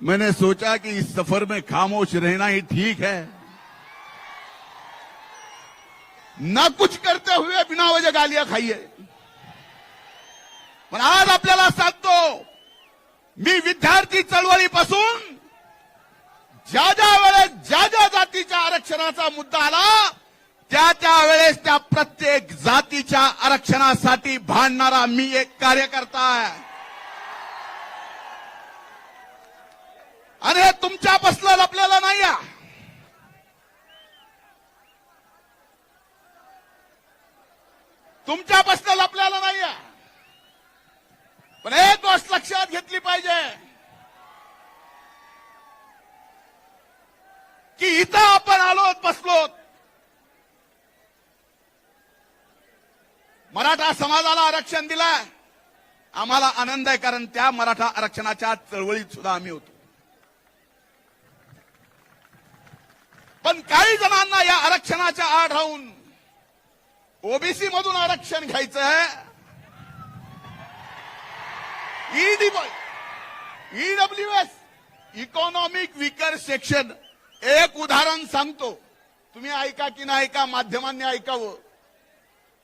मैंने सोचा कि इस सफर में खामोश रहना ही ठीक है। ना कुछ करते हुए बिना वजह गालियां खाइए। पण आज आपल्याला सांगतो मी विद्यार्थी चळवळीपासून ज्या ज्या वेळेस ज्या ज्या जातीच्या आरक्षणाचा मुद्दा आला त्या त्या वेळेस त्या प्रत्येक जातीच्या आरक्षणासाठी भांडणारा मी एक कार्यकर्ता आहे आणि हे तुमच्या बसला लपलेला नाही तुमच्या बसला लपलेला नाही पण एक गोष्ट लक्षात घेतली पाहिजे. की इथं आपण आलोत बसलोत. मराठा समाजाला आरक्षण दिलाय. आम्हाला आनंद आहे कारण त्या मराठा आरक्षणाच्या चळवळीत सुद्धा आम्ही होतो. पण काही जणांना या आरक्षणाच्या आड राहून ओबीसी मधून आरक्षण घ्यायचं आहे EW S economic weaker section एक उदाहरण सांगतो. तुम्ही ऐका की नाही ऐका माध्यमांनी ऐकावं.